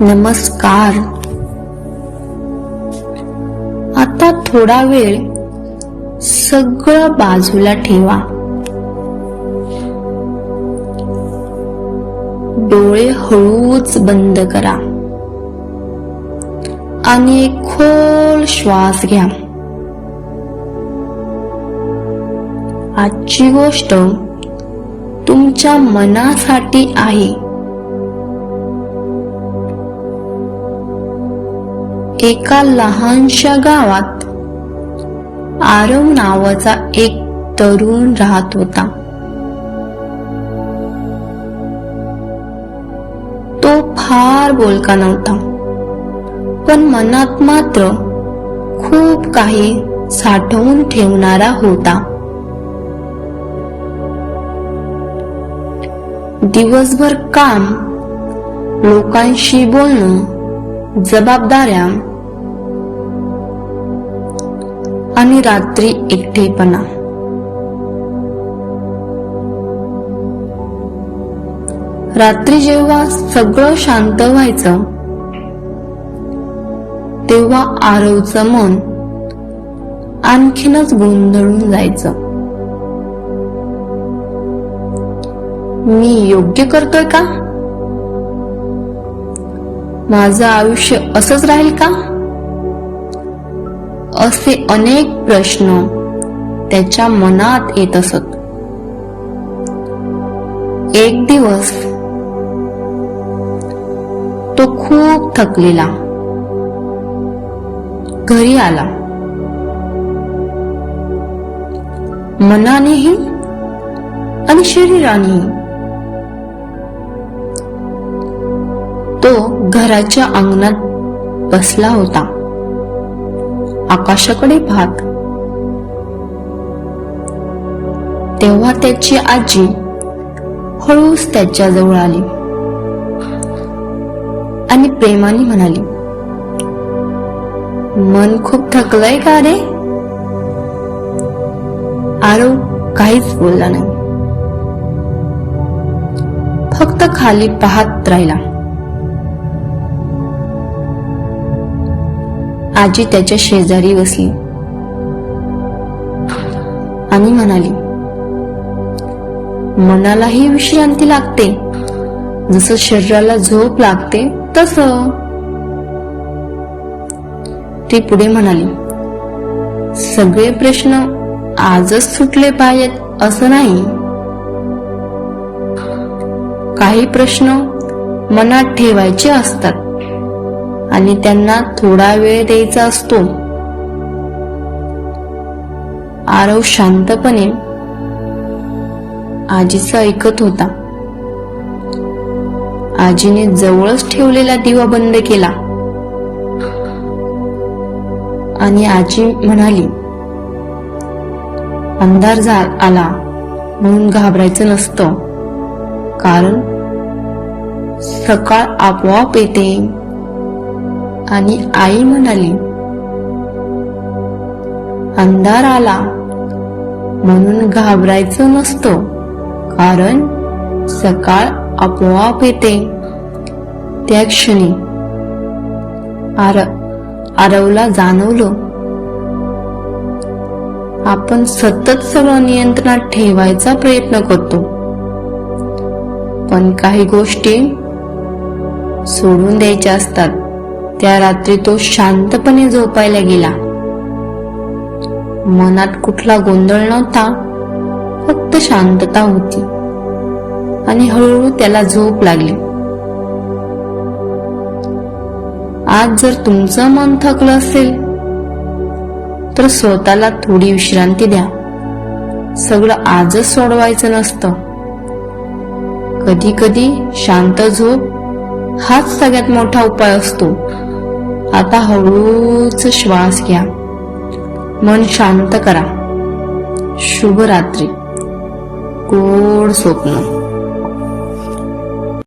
नमस्कार. आता थोडा वेळ सगळं बाजूला ठेवा. डोळे हळूच बंद करा. आणि एक खोल श्वास घ्या. आजची गोष्ट तुमच्या मनासाठी आहे. एका लहानशा गावात आरव नावाचा एक तरुण राहत होता. तो फार बोलका नव्हता पण मनात मात्र खूप काही साठवून ठेवणारा होता. दिवसभर काम लोकांशी बोलणं जबाबदाऱ्या आणि रात्री एकटेपणा. रात्री जेव्हा सगळं शांत व्हायचं तेव्हा आरवचं मन आणखीनच गोंधळून जायचं. मी योग्य करतोय का? माझं आयुष्य असंच राहील का? असे अनेक प्रश्न त्याच्या मनात येत असत. एक दिवस तो खूप थकलेला. घरी आला. मनानेही आणि शरीरानेही तो घराच्या अंगणात बसला होता. आकाशाकडे पाहत. तेव्हा त्याची आजी हळूच त्याच्याजवळ आली. आणि प्रेमाने म्हणाली मन खूप थकलंय का रे? आरव काहीच बोलला नाही. फक्त खाली पाहत राहिला. आजी त्याच्या शेजारी बसली. आणि म्हणाली मनालाही विश्रांती लागते. जसं शरीराला झोप लागते तस. ती पुढे म्हणाली सगळे प्रश्न आजच सुटले पाहिजेत असं नाही. काही प्रश्न मनात ठेवायचे असतात. आणि त्यांना थोडा वेळ द्यायचा असतो. आरव शांतपणे आजीचं ऐकत होता. आजीने जवळच ठेवलेला दिवा बंद केला. आणि आजी म्हणाली अंधार झा आला म्हणून घाबरायचं नसतं. कारण सकाळ आपोआप येते. आणि आई म्हणाली अंधार आला म्हणून घाबरायचं नसतं कारण सकाळ आपोआप येते. त्या क्षणी आर आरवला जाणवलं आपण सतत सगळं नियंत्रणात ठेवायचा प्रयत्न करतो. पण काही गोष्टी सोडून द्यायच्या असतात. त्या रात्री तो शांतपणे झोपायला गेला. मनात कुठला गोंधळ नव्हता फक्त शांतता होती. आणि हळूहळू त्याला झोप लागली. आज जर तुमचं मन थकलं असेल तर स्वतःला थोडी विश्रांती द्या. सगळं आजच सोडवायचं नसतं. कधी कधी शांत झोप हाच सगळ्यात मोठा उपाय असतो. आता हळूच श्वास घ्या. मन शांत करा. शुभ रात्री. गोड स्वप्न.